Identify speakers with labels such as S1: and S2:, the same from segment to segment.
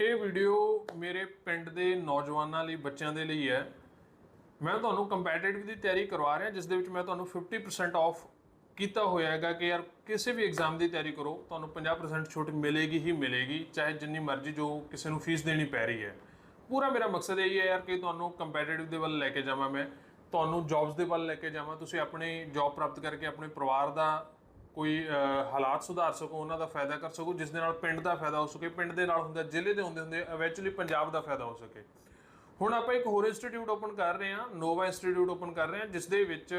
S1: ਇਹ ਵੀਡੀਓ ਮੇਰੇ ਪਿੰਡ ਦੇ ਨੌਜਵਾਨਾਂ ਲਈ, ਬੱਚਿਆਂ ਦੇ ਲਈ ਹੈ। ਮੈਂ ਤੁਹਾਨੂੰ ਕੰਪੈਟੀਟਿਵ ਦੀ ਤਿਆਰੀ ਕਰਵਾ ਰਿਹਾ, ਜਿਸ ਦੇ ਵਿੱਚ ਮੈਂ ਤੁਹਾਨੂੰ 50% ਆਫ ਕੀਤਾ ਹੋਇਆ ਹੈਗਾ ਕਿ ਯਾਰ ਕਿਸੇ ਵੀ ਐਗਜ਼ਾਮ ਦੀ ਤਿਆਰੀ ਕਰੋ, ਤੁਹਾਨੂੰ 50% ਛੋਟ ਮਿਲੇਗੀ ਹੀ ਮਿਲੇਗੀ, ਚਾਹੇ ਜਿੰਨੀ ਮਰਜ਼ੀ ਜੋ ਕਿਸੇ ਨੂੰ ਫੀਸ ਦੇਣੀ ਪੈ ਰਹੀ ਹੈ। ਪੂਰਾ ਮੇਰਾ ਮਕਸਦ ਇਹ ਹੈ ਯਾਰ ਕਿ ਤੁਹਾਨੂੰ ਕੰਪੈਟੀਟਿਵ ਦੇ ਵੱਲ ਲੈ ਕੇ ਜਾਵਾਂ ਮੈਂ, ਤੁਹਾਨੂੰ ਜੌਬਸ ਦੇ ਵੱਲ ਲੈ ਕੇ ਜਾਵਾਂ, ਤੁਸੀਂ ਆਪਣੀ ਜੌਬ ਪ੍ਰਾਪਤ ਕਰਕੇ ਆਪਣੇ ਪਰਿਵਾਰ ਦਾ ਕੋਈ ਹਾਲਾਤ ਸੁਧਾਰ ਸਕੋ, ਉਹਨਾਂ ਦਾ ਫਾਇਦਾ ਕਰ ਸਕੋ, ਜਿਸ ਦੇ ਨਾਲ ਪਿੰਡ ਦਾ ਫਾਇਦਾ ਹੋ ਸਕੇ, ਪਿੰਡ ਦੇ ਨਾਲ ਹੁੰਦਾ, ਜ਼ਿਲ੍ਹੇ ਦੇ ਹੁੰਦੇ ਹੁੰਦੇ ਇਵੈਂਚੁਅਲੀ ਪੰਜਾਬ ਦਾ ਫਾਇਦਾ ਹੋ ਸਕੇ। ਹੁਣ ਆਪਾਂ ਇੱਕ ਹੋਰ ਇੰਸਟੀਚਿਊਟ ਓਪਨ ਕਰ ਰਹੇ ਹਾਂ ਨੋਵਾ ਇੰਸਟੀਚਿਊਟ ਓਪਨ ਕਰ ਰਹੇ ਹਾਂ, ਜਿਸ ਦੇ ਵਿੱਚ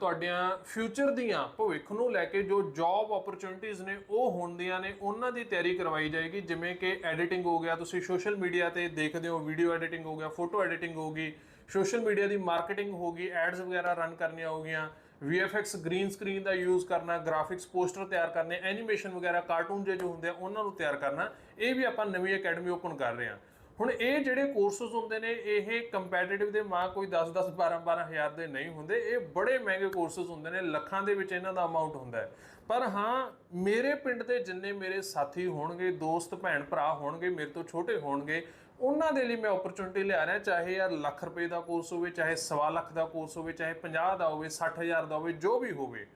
S1: ਤੁਹਾਡੀਆਂ ਫਿਊਚਰ ਦੀਆਂ ਭਵਿੱਖ ਨੂੰ ਲੈ ਕੇ ਜੋ ਜੌਬ ਓਪਰਚੁਨਿਟੀਆਂ ਨੇ, ਉਹ ਹੁੰਦੀਆਂ ਨੇ, ਉਹਨਾਂ ਦੀ ਤਿਆਰੀ ਕਰਵਾਈ ਜਾਏਗੀ। ਜਿਵੇਂ ਕਿ ਐਡੀਟਿੰਗ ਹੋ ਗਿਆ, ਤੁਸੀਂ ਸੋਸ਼ਲ ਮੀਡੀਆ ਤੇ ਦੇਖਦੇ ਹੋ ਵੀਡੀਓ ਐਡੀਟਿੰਗ ਹੋ ਗਿਆ ਫੋਟੋ ਐਡੀਟਿੰਗ ਹੋਗੀ ਸੋਸ਼ਲ ਮੀਡੀਆ ਦੀ ਮਾਰਕੀਟਿੰਗ ਹੋਗੀ ਐਡਸ ਵਗੈਰਾ ਰਨ ਕਰਨੀਆਂ ਹੋਗੀਆਂ VFX ਗ੍ਰੀਨ ਸਕਰੀਨ ਦਾ ਯੂਜ਼ ਕਰਨਾ ਗ੍ਰਾਫਿਕਸ ਪੋਸਟਰ ਤਿਆਰ ਕਰਨੇ ਐਨੀਮੇਸ਼ਨ ਵਗੈਰਾ ਕਾਰਟੂਨ ਜੇ ਜੋ ਹੁੰਦੇ ਆ, ਉਹਨਾਂ ਨੂੰ ਤਿਆਰ ਕਰਨਾ, ਇਹ ਵੀ ਆਪਾਂ ਨਵੀਂ ਅਕੈਡਮੀ ਓਪਨ ਕਰ ਰਹੇ ਹਾਂ। ਹੁਣ ਇਹ ਜਿਹੜੇ ਕੋਰਸਸ ਹੁੰਦੇ ਨੇ, ਇਹ ਕੰਪੈਟੀਟਿਵ ਦੇ ਮਾਂ ਕੋਈ 10 10 12 12 ਹਜ਼ਾਰ ਦੇ ਨਹੀਂ ਹੁੰਦੇ। ਇਹ ਬੜੇ ਮਹਿੰਗੇ ਕੋਰਸਸ ਹੁੰਦੇ ਨੇ, ਲੱਖਾਂ ਦੇ ਵਿੱਚ ਇਹਨਾਂ ਦਾ ਅਮਾਉਂਟ ਹੁੰਦਾ ਹੈ। ਪਰ ਹਾਂ, ਮੇਰੇ ਪਿੰਡ ਦੇ ਜਿੰਨੇ ਮੇਰੇ ਸਾਥੀ ਹੋਣਗੇ, ਦੋਸਤ, ਭੈਣ, ਭਰਾ ਹੋਣਗੇ, ਮੇਰੇ ਤੋਂ ਛੋਟੇ ਹੋਣਗੇ, ਉਹਨਾਂ ਦੇ ਲਈ ਮੈਂ ਓਪਰਚੁਨਿਟੀ ਲਿਆ ਰਿਹਾ, ਚਾਹੇ ਯਾਰ ਲੱਖ ਰੁਪਏ ਦਾ ਕੋਰਸ ਹੋਵੇ, ਚਾਹੇ ਸਵਾ ਲੱਖ ਦਾ ਕੋਰਸ ਹੋਵੇ, ਚਾਹੇ 50 ਦਾ ਹੋਵੇ 60000 ਦਾ ਹੋਵੇ, ਜੋ ਵੀ ਹੋਵੇ।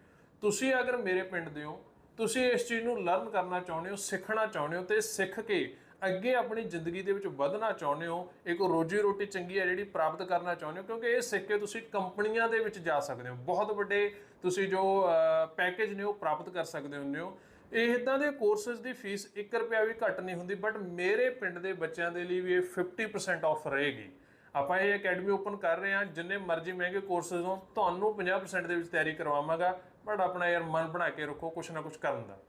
S1: ਤੁਸੀਂ ਅਗਰ ਮੇਰੇ ਪਿੰਡ ਦੇ ਹੋ, ਤੁਸੀਂ ਇਸ ਚੀਜ਼ ਨੂੰ ਲਰਨ ਕਰਨਾ ਚਾਹੁੰਦੇ ਹੋ, ਸਿੱਖਣਾ ਚਾਹੁੰਦੇ ਹੋ, ਤੇ ਸਿੱਖ ਕੇ ਅੱਗੇ ਆਪਣੀ ਜ਼ਿੰਦਗੀ ਦੇ ਵਿੱਚ ਵਧਣਾ ਚਾਹੁੰਦੇ ਹੋ, ਇੱਕ ਰੋਜੀ ਰੋਟੀ ਚੰਗੀ ਹੈ ਜਿਹੜੀ ਪ੍ਰਾਪਤ ਕਰਨਾ ਚਾਹੁੰਦੇ ਹੋ, ਕਿਉਂਕਿ ਇਹ ਸਿੱਖ ਕੇ ਤੁਸੀਂ ਕੰਪਨੀਆਂ ਦੇ ਵਿੱਚ ਜਾ ਸਕਦੇ ਹੋ। ਬਹੁਤ ਵੱਡੇ ਤੁਸੀਂ ਜੋ ਪੈਕੇਜ ਨੇ ਉਹ ਪ੍ਰਾਪਤ ਕਰ ਸਕਦੇ ਹੁੰਦੇ ਹੋ। ਇਹ ਇਦਾਂ ਦੇ ਕੋਰਸਸ ਦੀ ਫੀਸ 1 ਰੁਪਿਆ ਵੀ ਘੱਟ ਨਹੀਂ ਹੁੰਦੀ ਬਟ ਮੇਰੇ ਪਿੰਡ ਦੇ ਬੱਚਿਆਂ ਦੇ ਲਈ ਵੀ ਇਹ 50% ਆਫ ਰਹੇਗੀ। ਆਪਾਂ ਇਹ ਅਕੈਡਮੀ ਓਪਨ ਕਰ ਰਹੇ ਹਾਂ, ਜਿੰਨੇ ਮਰਜ਼ੀ ਮਹਿੰਗੇ ਕੋਰਸਸ ਹੋਣ, ਤੁਹਾਨੂੰ 50% ਦੇ ਵਿੱਚ ਤਿਆਰੀ ਕਰਵਾਵਾਂਗਾ ਬਟ ਆਪਣਾ ਯਾਰ ਮਨ ਬਣਾ ਕੇ ਰੱਖੋ, ਕੁਛ ਨਾ ਕੁਛ ਕਰਨ ਦਾ।